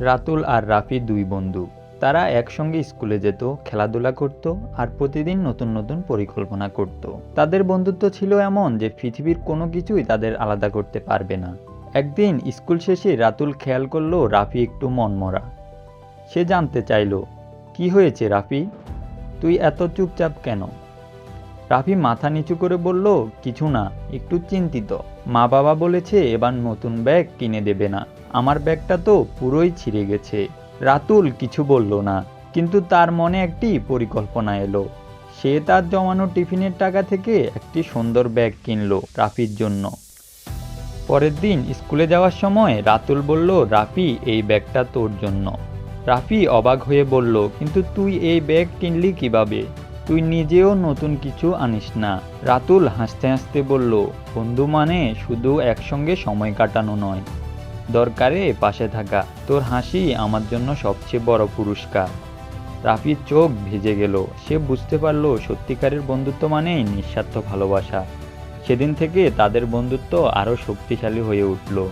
রাতুল আর রাফি দুই বন্ধু। তারা একসঙ্গে স্কুলে যেত, খেলাধুলা করত আর প্রতিদিন নতুন নতুন পরিকল্পনা করত। তাদের বন্ধুত্ব ছিল এমন যে পৃথিবীর কোনো কিছুই তাদের আলাদা করতে পারবে না। একদিন স্কুল শেষে রাতুল খেয়াল করল রাফি একটু মনমরা। সে জানতে চাইল, কি হয়েছে রাফি? তুই এত চুপচাপ কেন? রাফি মাথা নিচু করে বলল, কিছু না, একটু চিন্তিত। মা বাবা বলেছে এবার নতুন ব্যাগ কিনে দেবে না। আমার ব্যাগটা তো পুরোই ছিঁড়ে গেছে। রাতুল কিছু বলল না, কিন্তু তার মনে একটি পরিকল্পনা এলো। সে তার জমানো টিফিনের টাকা থেকে একটি সুন্দর ব্যাগ কিনলো রাফির জন্য। পরের দিন স্কুলে যাওয়ার সময় রাতুল বলল, রাফি, এই ব্যাগটা তোর জন্য। রাফি অবাক হয়ে বলল, কিন্তু তুই এই ব্যাগ কিনলি কীভাবে? তুই নিজেও নতুন কিছু আনিস না। রাতুল হাসতে হাসতে বলল, বন্ধু মানে শুধু একসঙ্গে সময় কাটানো নয়। দরকারে পাশে থাকা। তোর হাসি আমার জন্য সবচেয়ে বড় পুরস্কার। রাফির চোখ ভিজে গেল। সে বুঝতে পারল সত্যিকারের বন্ধুত্ব মানেই নিঃস্বার্থ ভালোবাসা। সেদিন থেকে তাদের বন্ধুত্ব আরও শক্তিশালী হয়ে উঠল।